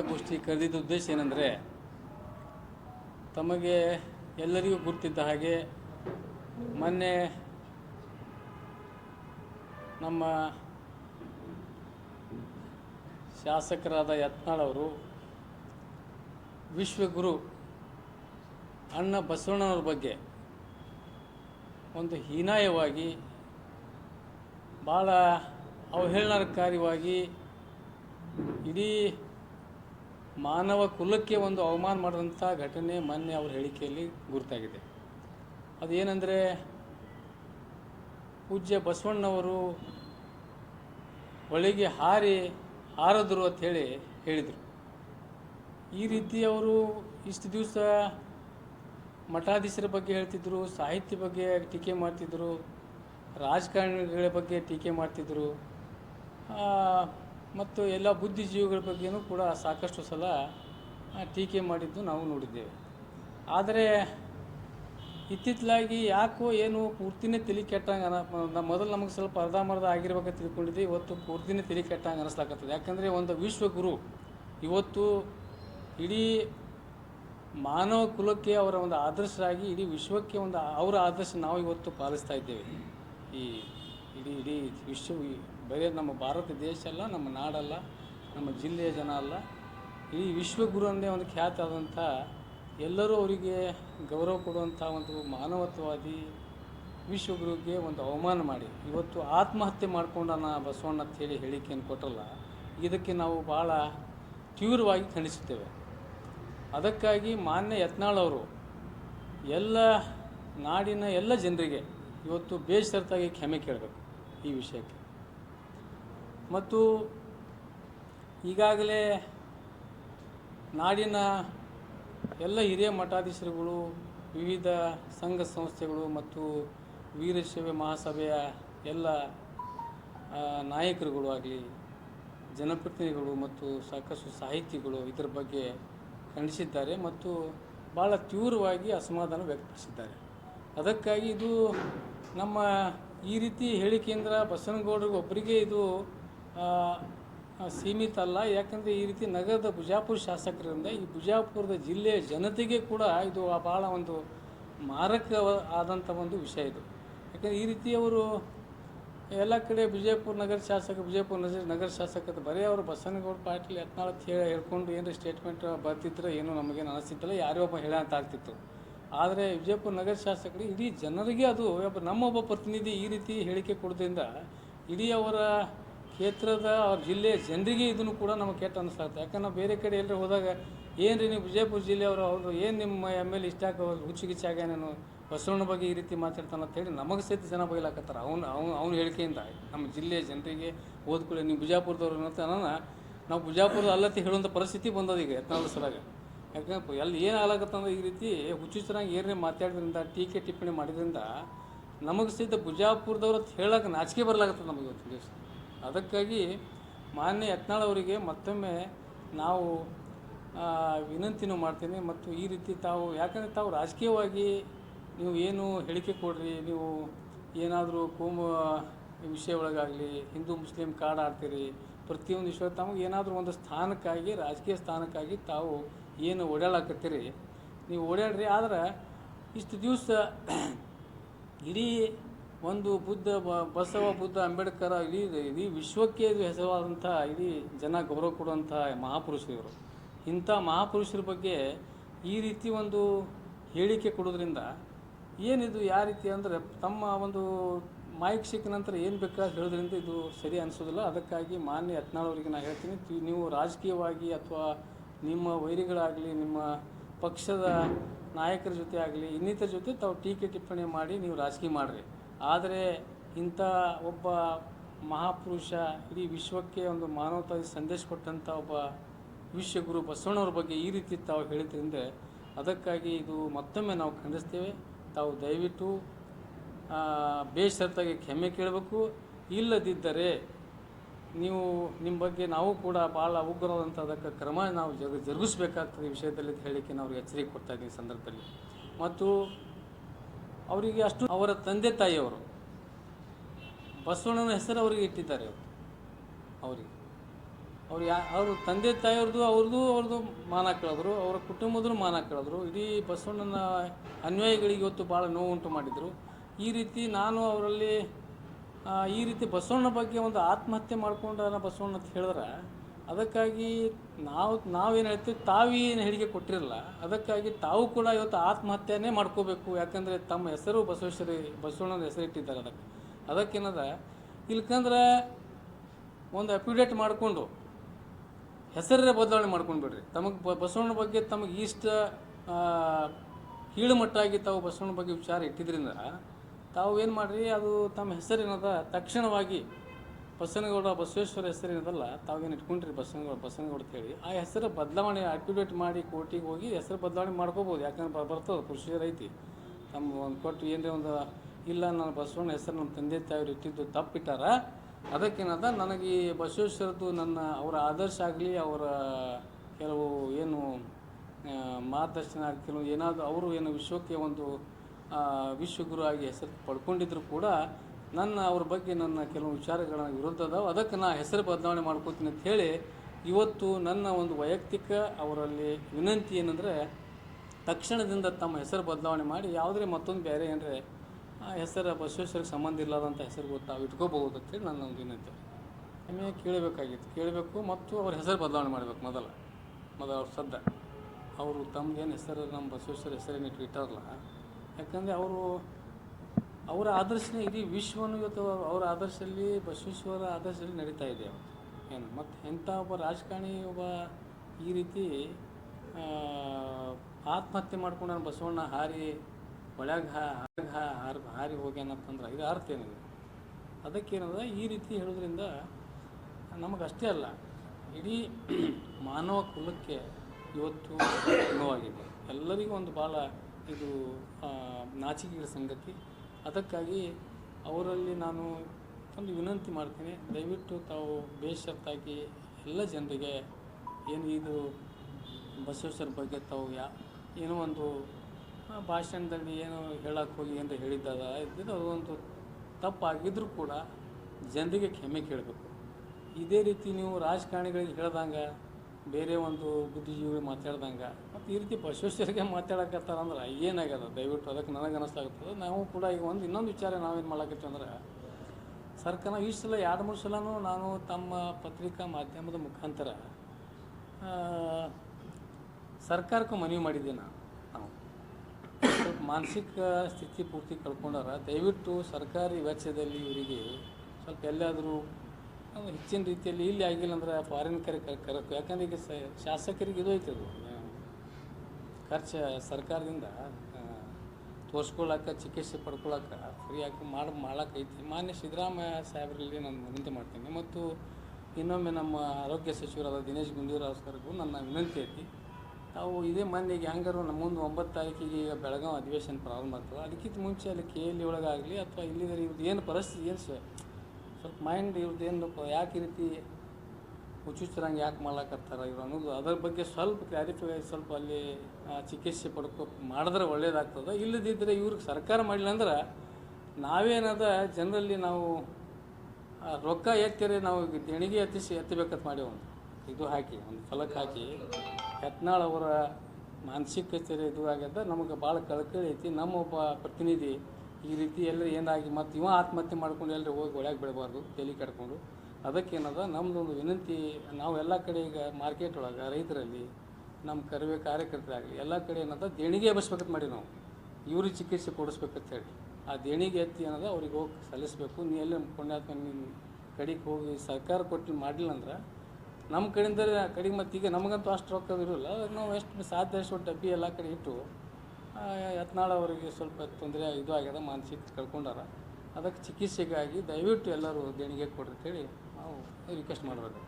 ಗೋಷ್ಠಿ ಕರೆದಿದ್ದ ಉದ್ದೇಶ ಏನಂದರೆ, ತಮಗೆ ಎಲ್ಲರಿಗೂ ಗೊತ್ತಿದ್ದ ಹಾಗೆ ಮೊನ್ನೆ ನಮ್ಮ ಶಾಸಕರಾದ ಯತ್ನಾಳ್ ಅವರು, ವಿಶ್ವಗುರು ಅಣ್ಣ ಬಸವಣ್ಣನವ್ರ ಬಗ್ಗೆ ಒಂದು ಹೀನಾಯವಾಗಿ ಭಾಳ ಅವಹೇಳನಕಾರಿಯಾಗಿ ಇಡೀ ಮಾನವ ಕುಲಕ್ಕೆ ಒಂದು ಅವಮಾನ ಮಾಡಿದಂಥ ಘಟನೆ ಮೊನ್ನೆ ಅವ್ರ ಹೇಳಿಕೆಯಲ್ಲಿ ಗುರುತಾಗಿದೆ. ಅದೇನೆಂದರೆ ಪೂಜ್ಯ ಬಸವಣ್ಣವರು ಒಳಗೆ ಹಾರಿ ಹಾರದರು ಅಂತ ಹೇಳಿ ಹೇಳಿದರು. ಈ ರೀತಿ ಅವರು ಇಷ್ಟು ದಿವಸ ಮಠಾಧೀಶರ ಬಗ್ಗೆ ಹೇಳ್ತಿದ್ರು ಸಾಹಿತ್ಯ ಬಗ್ಗೆ ಟೀಕೆ ಮಾಡ್ತಿದ್ರು ರಾಜಕಾರಣಿಗಳ ಬಗ್ಗೆ ಟೀಕೆ ಮಾಡ್ತಿದ್ರು. ಆ, ಮತ್ತು ಎಲ್ಲ ಬುದ್ಧಿಜೀವಿಗಳ ಬಗ್ಗೆಯೂ ಕೂಡ ಸಾಕಷ್ಟು ಸಲ ಟೀಕೆ ಮಾಡಿದ್ದು ನಾವು ನೋಡಿದ್ದೇವೆ. ಆದರೆ, ಇತ್ತಿತ್ತಲಾಗಿ ಯಾಕೋ ಏನು ಪೂರ್ತಿನೇ ತಲೆ ಕೆಟ್ಟಂಗೆ ಅನ ನ- ಮೊದಲು ನಮಗೆ ಸ್ವಲ್ಪ ಅರ್ಧಮರ್ಧ ಆಗಿರ್ಬೇಕಂತ ತಿಳ್ಕೊಂಡಿದ್ದೆ, ಇವತ್ತು ಪೂರ್ತಿನೇ ತಲೆ ಕೆಟ್ಟಂಗೆ ಅನಿಸ್ಲಾಕತ್ತದ. ಯಾಕಂದರೆ ಒಂದು ವಿಶ್ವಗುರು ಇವತ್ತು ಇಡೀ ಮಾನವ ಕುಲಕ್ಕೆ ಅವರ ಒಂದು ಆದರ್ಶರಾಗಿ ಇಡೀ ವಿಶ್ವಕ್ಕೆ ಒಂದು, ಅವರ ಆದರ್ಶ ನಾವು ಇವತ್ತು ಪಾಲಿಸ್ತಾ ಇದ್ದೇವೆ. ಈ, ಇಡೀ ಇಡೀ ವಿಶ್ವ ಬರೀ ನಮ್ಮ ಭಾರತ ದೇಶ ಅಲ್ಲ, ನಮ್ಮ ನಾಡಲ್ಲ, ನಮ್ಮ ಜಿಲ್ಲೆಯ ಜನ ಅಲ್ಲ. ಇಡೀ ವಿಶ್ವಗುರು ಅನ್ನೇ ಒಂದು ಖ್ಯಾತ ಆದಂಥ ಎಲ್ಲರೂ ಅವರಿಗೆ ಗೌರವ ಕೊಡುವಂಥ ಒಂದು ಮಾನವತ್ವವಾದಿ ವಿಶ್ವಗುರುಗೆ ಒಂದು ಅವಮಾನ ಮಾಡಿ. ಇವತ್ತು ಆತ್ಮಹತ್ಯೆ ಮಾಡ್ಕೊಂಡನ ಬಸವಣ್ಣ ಅಂತ ಹೇಳಿ ಹೇಳಿಕೆಯನ್ನು ಕೊಟ್ಟರಲ್ಲ ಇದಕ್ಕೆ ನಾವು ಭಾಳ ತೀವ್ರವಾಗಿ ಖಂಡಿಸುತ್ತೇವೆ. ಅದಕ್ಕಾಗಿ ಮಾನ್ಯ ಯತ್ನಾಳ್ ಅವರು ಎಲ್ಲ ನಾಡಿನ ಎಲ್ಲ ಜನರಿಗೆ ಇವತ್ತು ಬೇಷರತ್ತಾಗಿ ಕ್ಷಮೆ ಕೇಳಬೇಕು ಈ ವಿಷಯಕ್ಕೆ. ಮತ್ತು ಈಗಾಗಲೇ ನಾಡಿನ ಎಲ್ಲ ಹಿರಿಯ ಮಠಾಧೀಶರುಗಳು, ವಿವಿಧ ಸಂಘ ಸಂಸ್ಥೆಗಳು ಮತ್ತು ವೀರಶೈವ ಮಹಾಸಭೆಯ ಎಲ್ಲ ನಾಯಕರುಗಳು ಆಗಲಿ, ಜನಪ್ರತಿನಿಧಿಗಳು ಮತ್ತು ಸಾಕಷ್ಟು ಸಾಹಿತಿಗಳು ಇದರ ಬಗ್ಗೆ ಖಂಡಿಸಿದ್ದಾರೆ ಮತ್ತು ಭಾಳ ತೀವ್ರವಾಗಿ ಅಸಮಾಧಾನ ವ್ಯಕ್ತಪಡಿಸಿದ್ದಾರೆ. ಅದಕ್ಕಾಗಿ ಇದು ನಮ್ಮ ಈ ರೀತಿ ಹೇಳಿಕೆಯಿಂದ ಬಸವನಗೌಡರಿಗೆ ಒಬ್ಬರಿಗೆ ಇದು ಸೀಮಿತ ಅಲ್ಲ. ಯಾಕಂದರೆ ಈ ರೀತಿ ನಗರದ ಬಿಜಾಪುರ ಶಾಸಕರಿಂದ ಈ ಬಿಜಾಪುರದ ಜಿಲ್ಲೆಯ ಜನತೆಗೆ ಕೂಡ ಇದು ಭಾಳ ಒಂದು ಮಾರಕ ಆದಂಥ ಒಂದು ವಿಷಯ ಇದು. ಯಾಕಂದರೆ ಈ ರೀತಿ ಅವರು ಎಲ್ಲ ಕಡೆ ವಿಜಯಪುರ ನಗರ ಶಾಸಕ ವಿಜಯಪುರ ನಗರ ನಗರ ಶಾಸಕದ ಬರೀ ಅವರು ಬಸವನಗೌಡ ಪಾಟೀಲ್ ಯತ್ನಾಳ್ ಹೇಳಿ ಹೇಳ್ಕೊಂಡು ಏನು ಸ್ಟೇಟ್ಮೆಂಟ್ ಬರ್ತಿದ್ರೆ ಏನೂ ನಮಗೇನು ಅನಿಸ್ತಿದ್ದಿಲ್ಲ ಯಾರೇ ಒಬ್ಬ ಹೇಳ ಅಂತ ಆಗ್ತಿತ್ತು. ಆದರೆ ವಿಜಯಪುರ ನಗರ ಶಾಸಕರು ಇಡೀ ಜನರಿಗೆ ಅದು ಒಬ್ಬ ನಮ್ಮೊಬ್ಬ ಪ್ರತಿನಿಧಿ ಈ ರೀತಿ ಹೇಳಿಕೆ ಕೊಡೋದ್ರಿಂದ ಇಡೀ ಅವರ ಕ್ಷೇತ್ರದ ಆ ಜಿಲ್ಲೆಯ ಜನರಿಗೆ ಇದನ್ನು ಕೂಡ ನಮಗೆ ಕೆಟ್ಟ ಅನಿಸ್ತಾಯಿತ್ತು ಯಾಕಂದ್ರೆ ನಾವು ಬೇರೆ ಕಡೆ ಎಲ್ಲರೂ ಹೋದಾಗ, ಏನು ರೀ ನೀವು ವಿಜಯಪುರ ಜಿಲ್ಲೆಯವರು ಅವರು ಏನು ನಿಮ್ಮ ಎಂ ಎಲ್ ಇಷ್ಟ ಹುಚ್ಚುಗಿಚ್ಚಾಗ ನಾನು ಬಸವಣ್ಣ ಬಗ್ಗೆ ಈ ರೀತಿ ಮಾತಾಡ್ತಾನೆ ಅಂತ ಹೇಳಿ ನಮಗೆ ಸಹಿತ ಜನ ಬೈಲಾಕತ್ತಾರ ಅವ್ನು ಅವ್ನು, ಅವ್ನ ಹೇಳಿಕೆಯಿಂದ ನಮ್ಮ ಜಿಲ್ಲೆಯ ಜನರಿಗೆ ಓದ್ಕೊಳ್ಳಿ. ನೀವು ಬಿಜಾಪುರದವ್ರು ಅಂತ ನಾವು ಬಿಜಾಪುರದ ಅಲ್ಲತ್ತಿ ಹೇಳುವಂಥ ಪರಿಸ್ಥಿತಿ ಬಂದದ ಈಗ ಯತ್ನಾಳ ಸಲಾಗ ಯಾಕಂದ್ರೆ ಎಲ್ಲಿ ಏನು ಆಗ್ಲಾಕತ್ತಂದ್ರೆ ಈ ರೀತಿ ಹುಚ್ಚುಚ್ಚರಾಗಿ ಏನೇ ಮಾತಾಡೋದ್ರಿಂದ, ಟೀಕೆ ಟಿಪ್ಪಣಿ ಮಾಡಿದ್ರಿಂದ ನಮಗೆ ಸಹಿತ ಬಿಜಾಪುರದವ್ರು ಅಂತ ಹೇಳಕ್ಕೆ ನಾಚಿಕೆ ಬರ್ಲಾಗತ್ತದ ನಮಗೆ ಇವತ್ತು ದಿವಸ. ಅದಕ್ಕಾಗಿ ಮಾನ್ಯ ಯತ್ನಾಳ್ ಅವರಿಗೆ ಮತ್ತೊಮ್ಮೆ ನಾವು ವಿನಂತಿನೂ ಮಾಡ್ತೀನಿ. ಮತ್ತು ಈ ರೀತಿ ತಾವು, ಯಾಕಂದರೆ ತಾವು ರಾಜಕೀಯವಾಗಿ ನೀವು ಏನು ಹೇಳಿಕೆ ಕೊಡ್ರಿ, ನೀವು ಏನಾದರೂ ಕೋಮ ವಿಷಯ ಒಳಗಾಗಲಿ, ಹಿಂದೂ, ಮುಸ್ಲಿಂ ಕಾರ್ಡ್ ಆಡ್ತೀರಿ, ಪ್ರತಿಯೊಂದು ವಿಷಯ ತಮಗೆ ಏನಾದರೂ ಒಂದು ಸ್ಥಾನಕ್ಕಾಗಿ, ರಾಜಕೀಯ ಸ್ಥಾನಕ್ಕಾಗಿ ತಾವು ಏನು ಓಡಾಡಕತ್ತೀರಿ? ನೀವು ಓಡಾಡ್ರಿ, ಆದ್ರೆ ಇಷ್ಟು ದಿವಸ ಇಡೀ ಒಂದು ಬುದ್ಧ ಬಸವ ಬುದ್ಧ ಅಂಬೇಡ್ಕರ್ ಇಡೀ ಇಡೀ ವಿಶ್ವಕ್ಕೆ ಇದು ಹೆಸರಾದಂಥ ಇಡೀ ಜನ ಗೌರವ ಕೊಡುವಂಥ ಮಹಾಪುರುಷರು ಇವರು ಇಂಥ ಮಹಾಪುರುಷರ ಬಗ್ಗೆ ಈ ರೀತಿ ಒಂದು ಹೇಳಿಕೆ ಕೊಡೋದ್ರಿಂದ ಏನಿದು ಯಾವ ರೀತಿ ಅಂದರೆ ತಮ್ಮ ಒಂದು ಮೈಕ್ ಸಿಕ್ಕ ನಂತರ ಏನು ಬೇಕಾದ್ರೆ ಹೇಳೋದ್ರಿಂದ ಇದು ಸರಿ ಅನಿಸೋದಿಲ್ಲ. ಅದಕ್ಕಾಗಿ ಮಾನ್ಯ ಯತ್ನಾಳವರಿಗೆ ನಾನು ಹೇಳ್ತೀನಿ ನೀವು ರಾಜಕೀಯವಾಗಿ ಅಥವಾ ನಿಮ್ಮ ವೈರಿಗಳಾಗಲಿ, ನಿಮ್ಮ ಪಕ್ಷದ ನಾಯಕರ ಜೊತೆ ಆಗಲಿ, ಇನ್ನಿತರ ಜೊತೆ ತಾವು ಟೀಕೆ ಟಿಪ್ಪಣಿ ಮಾಡಿ ನೀವು ರಾಜಕೀಯ ಮಾಡಿರಿ. ಆದರೆ ಇಂಥ ಒಬ್ಬ ಮಹಾಪುರುಷ, ಇಡೀ ವಿಶ್ವಕ್ಕೆ ಒಂದು ಮಾನವತಾವಾದಿ ಸಂದೇಶ ಕೊಟ್ಟಂಥ ಒಬ್ಬ ವಿಶ್ವಗುರು ಬಸವಣ್ಣವ್ರ ಬಗ್ಗೆ ಈ ರೀತಿ ತಾವು ಹೇಳಿದ್ರಿಂದ ಅದಕ್ಕಾಗಿ ಇದು ಮತ್ತೊಮ್ಮೆ ನಾವು ಖಂಡಿಸ್ತೇವೆ. ತಾವು ದಯವಿಟ್ಟು ಬೇಷರತ್ತಾಗಿ ಕ್ಷಮೆ ಕೇಳಬೇಕು. ಇಲ್ಲದಿದ್ದರೆ ನೀವು ನಿಮ್ಮ ಬಗ್ಗೆ ನಾವು ಕೂಡ ಭಾಳ ಉಗ್ರವಾದಂಥ ಅದಕ್ಕೆ ಕ್ರಮ ನಾವು ಜರುಗ ಜರುಗಿಸ್ಬೇಕಾಗ್ತದೆ ಈ ವಿಷಯದಲ್ಲಿ ಅಂತ ಹೇಳಿಕೆ ನಾವು ಎಚ್ಚರಿಕೆ ಕೊಡ್ತಾ ಇದ್ದೀವಿ ಸಂದರ್ಭದಲ್ಲಿ. ಮತ್ತು ಅವರಿಗೆ ಅಷ್ಟು ಅವರ ತಂದೆ ತಾಯಿಯವರು. ಬಸವಣ್ಣನ ಹೆಸರು ಅವರಿಗೆ ಇಟ್ಟಿದ್ದಾರೆ ಅವರು. ಅವರಿಗೆ. ಅವ್ರು ಯಾ, ಅವರು ತಂದೆ ತಾಯಿಯವ್ರದ್ದು, ಅವ್ರದ್ದು ಅವ್ರದ್ದು ಮಾನ ಕಳೆದ್ರು, ಅವರ ಕುಟುಂಬದ್ರು ಮಾನ ಕಳೆದ್ರು. ಇಡೀ ಬಸವಣ್ಣನ ಅನ್ವಯಗಳಿಗೆ ಇವತ್ತು ಭಾಳ ನೋವು ಉಂಟು ಮಾಡಿದರು. ಈ ರೀತಿ ನಾನು ಅವರಲ್ಲಿ ಈ ರೀತಿ ಬಸವಣ್ಣ ಬಗ್ಗೆ ಒಂದು ಆತ್ಮಹತ್ಯೆ ಮಾಡ್ಕೊಂಡ ಬಸವಣ್ಣ ಅಂತ ಹೇಳಿದ್ರೆ ಅದಕ್ಕಾಗಿ ನಾವು, ನಾವೇನು ಹೇಳ್ತೀವಿ, ತಾವೇನು ಹೇಳಿಕೆ ಕೊಟ್ಟಿರಲ್ಲ, ಅದಕ್ಕಾಗಿ ತಾವು ಕೂಡ ಇವತ್ತು ಆತ್ಮಹತ್ಯೆನೇ ಮಾಡ್ಕೋಬೇಕು. ಯಾಕಂದರೆ ತಮ್ಮ ಹೆಸರು ಬಸವೇಶ್ವರಿ ಬಸವಣ್ಣನ ಹೆಸರು ಇಟ್ಟಿದ್ದಾರೆ ಅದಕ್ಕೆ. ಅದಕ್ಕೇನದ, ಇಲ್ಕಂದ್ರೆ ಒಂದು ಅಪ್ಯುಡೇಟ್ ಮಾಡಿಕೊಂಡು, ಹೆಸರೇ ಬದಲಾವಣೆ ಮಾಡ್ಕೊಂಡು ಬಿಡ್ರಿ. ತಮಗೆ ಬಸವಣ್ಣ ಬಗ್ಗೆ ತಮಗೆ ಇಷ್ಟ ಕೀಳುಮಟ್ಟಾಗಿ ತಾವು ಬಸವಣ್ಣ ಬಗ್ಗೆ ವಿಚಾರ ಇಟ್ಟಿದ್ರಿಂದ, ತಾವು ಏನು ಮಾಡಿರಿ, ಅದು ತಮ್ಮ ಹೆಸರೇನದ ತಕ್ಷಣವಾಗಿ ಬಸವನಗೌಡ ಬಸವೇಶ್ವರ ಹೆಸರೇನದಲ್ಲ ತಾವೇನು ಇಟ್ಕೊಂಡ್ರಿ ಬಸವನಗೌಡ ಬಸವನಗೌಡ ಅಂತ ಹೇಳಿ, ಆ ಹೆಸರು ಬದಲಾವಣೆ ಆಕ್ಟಿವೇಟ್ ಮಾಡಿ ಕೋರ್ಟಿಗೆ ಹೋಗಿ ಹೆಸರು ಬದಲಾವಣೆ ಮಾಡ್ಕೋಬೋದು. ಯಾಕಂದ್ರೆ ಬರ್ತದೆ ಪ್ರೊಸೀಜರ್ ಐತಿ ತಮ್ಮ ಒಂದು ಕೊಟ್ಟು ಏನರೇ ಒಂದು, ಇಲ್ಲ, ನಾನು ಬಸವಣ್ಣ ಹೆಸರು ನಮ್ಮ ತಂದೆ ತಾಯಿ ಇಟ್ಟಿದ್ದು ತಪ್ಪಿಟ್ಟಾರ ಅದಕ್ಕೇನದ, ನನಗೆ ಈ ಬಸವೇಶ್ವರದ್ದು ನನ್ನ ಅವರ ಆದರ್ಶ ಆಗಲಿ, ಅವರ ಕೆಲವು ಏನು ಮಾರ್ಗದರ್ಶನ ಕೆಲವು ಏನಾದರೂ, ಅವರು ಏನು ವಿಶ್ವಕ್ಕೆ ಒಂದು ವಿಶ್ವಗುರು ಆಗಿ ಹೆಸರು ಪಡ್ಕೊಂಡಿದ್ರು ಕೂಡ ನನ್ನ ಅವ್ರ ಬಗ್ಗೆ ನನ್ನ ಕೆಲವು ವಿಚಾರಗಳ ವಿರುದ್ಧ ಅದಾವೆ. ಅದಕ್ಕೆ ನಾ ಹೆಸರು ಬದಲಾವಣೆ ಮಾಡ್ಕೋತೀನಿ ಅಂತ ಹೇಳಿ ಇವತ್ತು ನನ್ನ ಒಂದು ವೈಯಕ್ತಿಕ ಅವರಲ್ಲಿ ವಿನಂತಿ ಏನಂದರೆ, ತಕ್ಷಣದಿಂದ ತಮ್ಮ ಹೆಸರು ಬದಲಾವಣೆ ಮಾಡಿ, ಯಾವುದೇ ಮತ್ತೊಂದು ಬೇರೆ ಏನರೆ, ಆ ಹೆಸರು ಬಸವೇಶ್ವರಿಗೆ ಸಂಬಂಧ ಇಲ್ಲದಂಥ ಹೆಸರು ತಾವು ಇಟ್ಕೋಬಹುದು ಅಂತೇಳಿ ನನ್ನ ಒಂದು ವಿನಂತಿ. ಆಮೇಲೆ ಕೇಳಬೇಕಾಗಿತ್ತು. ಕೇಳಬೇಕು ಮತ್ತು ಅವ್ರ ಹೆಸರು ಬದಲಾವಣೆ ಮಾಡಬೇಕು ಮೊದಲ. ಮೊದಲು ಅವ್ರ ಸದ್ದ. ಅವರು ತಮ್ಮದೇನು ಹೆಸರು, ನಮ್ಮ ಬಸವೇಶ್ವರ ಹೆಸರೇನು ಇಟ್ಟು ಇಟ್ಟಾರಲ್ಲ, ಯಾಕಂದರೆ ಅವರು ಅವರ ಆದರ್ಶನೇ ಇಡೀ ವಿಶ್ವವನ್ನು ಇವತ್ತು ಅವರ ಆದರ್ಶದಲ್ಲಿ, ಬಸವೇಶ್ವರ ಆದರ್ಶದಲ್ಲಿ ನಡೀತಾ ಇದೆ ಏನು? ಮತ್ತು ಎಂಥ ಒಬ್ಬ ರಾಜಕಾರಣಿ, ಒಬ್ಬ ಈ ರೀತಿ ಆತ್ಮಹತ್ಯೆ ಮಾಡ್ಕೊಂಡು ಬಸವಣ್ಣ ಹಾರಿ, ಒಳಗೆ ಹಾರಿ ಹಾರಿ ಹೋಗ್ಯಾನಂತಂದ್ರೆ ಇದು ಅರ್ಥ ಏನಿದೆ? ಅದಕ್ಕೇನದ ಈ ರೀತಿ ಹೇಳೋದ್ರಿಂದ ನಮಗಷ್ಟೇ ಅಲ್ಲ, ಇಡೀ ಮಾನವ ಕುಲಕ್ಕೆ ಇವತ್ತು ನೋವಾಗಿದೆ ಎಲ್ಲರಿಗೂ ಒಂದು ಭಾಳ ಇದು ನಾಚಿಕೆಗಳ ಸಂಗತಿ. ಅದಕ್ಕಾಗಿ ಅವರಲ್ಲಿ ನಾನು ಒಂದು ವಿನಂತಿ ಮಾಡ್ತೀನಿ, ದಯವಿಟ್ಟು ತಾವು ಬೇಷರ್ತಾಗಿ ಎಲ್ಲ ಜನರಿಗೆ ಏನು ಇದು ಬಸವೇಶ್ವರ ಬಗ್ಗೆ ತಾವು ಯಾ, ಏನೋ ಒಂದು ಭಾಷಣದಲ್ಲಿ ಏನೋ ಹೇಳಕ್ಕೆ ಹೋಗಿ ಅಂತ ಹೇಳಿದ್ದದ ಇದ್ದಿದ್ದು ಅದೊಂದು ತಪ್ಪಾಗಿದ್ದರೂ ಕೂಡ ಜನರಿಗೆ ಕ್ಷಮೆ ಕೇಳಬೇಕು. ಇದೇ ರೀತಿ ನೀವು ರಾಜಕಾರಣಿಗಳಿಗೆ ಹೇಳ್ದಂಗೆ ಬೇರೆ ಒಂದು ಬುದ್ಧಿಜೀವಿಗಳು ಮಾತಾಡ್ದಂಗೆ, ಮತ್ತು ಈ ರೀತಿ ಬಸವೇಶ್ವರಿಗೆ ಮಾತಾಡಕತ್ತಾರಂದ್ರೆ ಏನಾಗ್ಯದ? ದಯವಿಟ್ಟು ಅದಕ್ಕೆ ನನಗೆ ಅನಿಸ್ಲಾಗ್ತದೆ ನಾವು ಕೂಡ ಈಗ ಒಂದು ಇನ್ನೊಂದು ವಿಚಾರ ನಾವೇನು ಮಾಡಾಕತ್ತೀವಿ ಅಂದ್ರೆ, ಸರ್ಕಾರ ಈ ಸಲ ಎರಡು ಮೂರು ಸಲನೂ ನಾನು ತಮ್ಮ ಪತ್ರಿಕಾ ಮಾಧ್ಯಮದ ಮುಖಾಂತರ ಸರ್ಕಾರಕ್ಕೂ ಮನವಿ ಮಾಡಿದ್ದೆ ನಾನು ಸ್ವಲ್ಪ ಮಾನಸಿಕ ಸ್ಥಿತಿ ಪೂರ್ತಿ ಕಳ್ಕೊಂಡಾರ, ದಯವಿಟ್ಟು ಸರ್ಕಾರಿ ವೆಚ್ಚದಲ್ಲಿ ಇವರಿಗೆ ಸ್ವಲ್ಪ ಎಲ್ಲಾದರೂ ಒಂದು ಹೆಚ್ಚಿನ ರೀತಿಯಲ್ಲಿ ಇಲ್ಲಿ ಆಗಿಲ್ಲ ಅಂದ್ರೆ ಫಾರಿನ್ ಕರೆ ಕರಕು. ಯಾಕಂದ್ರೆ ಈಗ ಶಾಸಕರಿಗೆ ಇದು ಐತೆ ಅದು. ಖರ್ಚು ಸರ್ಕಾರದಿಂದ ತೋರಿಸ್ಕೊಳ್ಳಾಕ ಚಿಕಿತ್ಸೆ ಪಡ್ಕೊಳಕ್ಕೆ ಆಗಿ ಮಾಡಿ ಮಾಡಕ್ಕೈತಿ ಮಾನ್ಯ ಸಿದ್ದರಾಮಯ್ಯ ಸಾಹೇಬರಲ್ಲಿ ನಾನು ವಿನಂತಿ ಮಾಡ್ತೀನಿ. ಮತ್ತು ಇನ್ನೊಮ್ಮೆ ನಮ್ಮ ಆರೋಗ್ಯ ಸಚಿವರಾದ ದಿನೇಶ್ ಗುಂಡೂರಾವ್ ಸರ್ಗೂ ನನ್ನ ವಿನಂತಿ ಐತಿ. ತಾವು ಇದೇ ಮೊನ್ನೆಗೆ ಹೆಂಗಾರು ನಮ್ಮ ಮುಂದೆ ಒಂಬತ್ತು ತಾರೀಕಿಗೆ ಈಗ ಬೆಳಗಾವಿ ಅಧಿವೇಶನ ಪ್ರಾರಂಭ ಆಗ್ತದೆ. ಅದಕ್ಕಿಂತ ಮುಂಚೆ ಅಲ್ಲಿ ಕೆ ಎಲ್ ಒಳಗಾಗಲಿ ಅಥವಾ ಇಲ್ಲಿದ್ರೆ ಇವ್ರದ್ದು ಏನು ಪರಿಸ್ಥಿತಿ ಏನು ಸ್ವಲ್ಪ ಮೈಂಡ್ ಇವ್ರದ್ದು ಏನು ಯಾಕೆ ಈ ರೀತಿ ಹುಚ್ಚುಚ್ಚರಂಗೆ ಯಾಕೆ ಮಾಡ್ಲಾಕತ್ತಾರ ಇವ್ರು ಅನ್ನೋದು ಅದ್ರ ಬಗ್ಗೆ ಸ್ವಲ್ಪ ಕ್ಲಾರಿಫೈ ಸ್ವಲ್ಪ ಅಲ್ಲಿ ಚಿಕಿತ್ಸೆ ಪಡ್ಕೊ, ಮಾಡಿದ್ರೆ ಒಳ್ಳೇದಾಗ್ತದೆ. ಇಲ್ಲದಿದ್ದರೆ ಇವ್ರಿಗೆ ಸರ್ಕಾರ ಮಾಡಿಲ್ಲ ಅಂದ್ರೆ ನಾವೇನದ ಜನರಲ್ಲಿ ನಾವು ರೊಕ್ಕ ಎತ್ತಿರಿ ನಾವು ದೇಣಿಗೆ ಎತ್ತಿಸಿ ಎತ್ತಬೇಕಂತ ಮಾಡಿ ಒಂದು ಇದು ಹಾಕಿ, ಒಂದು ಫಲಕ್ಕೆ ಹಾಕಿ. ಯತ್ನಾಳ್ ಅವರ ಮಾನಸಿಕ ಇದು ಆಗ್ಯದ. ನಮಗೆ ಭಾಳ ಕಳಕಳಿ ಐತಿ. ನಮ್ಮ ಒಬ್ಬ ಪ್ರತಿನಿಧಿ ಈ ರೀತಿ ಎಲ್ಲ ಏನಾಗಿ ಮತ್ತು ಇವ ಆತ್ಮಹತ್ಯೆ ಮಾಡ್ಕೊಂಡು ಎಲ್ಲರೂ ಹೋಗಿ ಒಳಗೆ ಬಿಡಬಾರ್ದು, ತಲೆ ಕಟ್ಕೊಂಡು ಅದಕ್ಕೇನದ ನಮ್ಮದೊಂದು ವಿನಂತಿ, ನಾವು ಎಲ್ಲ ಕಡೆ ಈಗ ಮಾರ್ಕೆಟ್ ಒಳಗೆ, ರೈತರಲ್ಲಿ ನಮ್ಮ ಕರಿವೆ ಕಾರ್ಯಕರ್ತರಾಗಲಿ, ಎಲ್ಲ ಕಡೆ ಏನದ, ದೇಣಿಗೆ ಎಬ್ಬಿಸ್ಬೇಕಂತ ಮಾಡಿ ನಾವು. ಇವ್ರಿಗೆ ಚಿಕಿತ್ಸೆ ಕೊಡಿಸ್ಬೇಕಂತ ಹೇಳಿ. ಆ ದೇಣಿಗೆ ಎತ್ತಿ ಏನದ, ಅವ್ರಿಗೆ ಹೋಗಿ ಸಲ್ಲಿಸಬೇಕು. ನೀ ಎಲ್ಲ ಪುಣ್ಯಾತ್ಮ ನಿನ್ನ ಕಡೆಗೆ ಹೋಗಿ ಸರ್ಕಾರ ಕೊಟ್ಟು ಮಾಡಲಿಲ್ಲ ಅಂದ್ರೆ, ನಮ್ಮ ಕಡೆಯಿಂದ ಕಡೆಗೆ ಮತ್ತೆ ಈಗ ನಮಗಂತೂ ಅಷ್ಟು ರೊಕ್ಕ ಇರೋಲ್ಲ. ನಾವು ಎಷ್ಟು ಸಾಧ್ಯ ಅಷ್ಟು ಡಬ್ಬಿ ಎಲ್ಲ ಕಡೆ ಇಟ್ಟು ಯತ್ನಾಳ್ ಅವರಿಗೆ ಸ್ವಲ್ಪ ತೊಂದರೆ ಇದು ಆಗ್ಯದ, ಮಾನಸಿಕ ಕಳ್ಕೊಂಡಾರ. ಅದಕ್ಕೆ ಚಿಕಿತ್ಸೆಗಾಗಿ ದಯವಿಟ್ಟು ಎಲ್ಲರೂ ದೇಣಿಗೆ ಕೊಡ್ರಿ ಅಂತೇಳಿ ನಾವು ರಿಕ್ವೆಸ್ಟ್ ಮಾಡಬೇಕು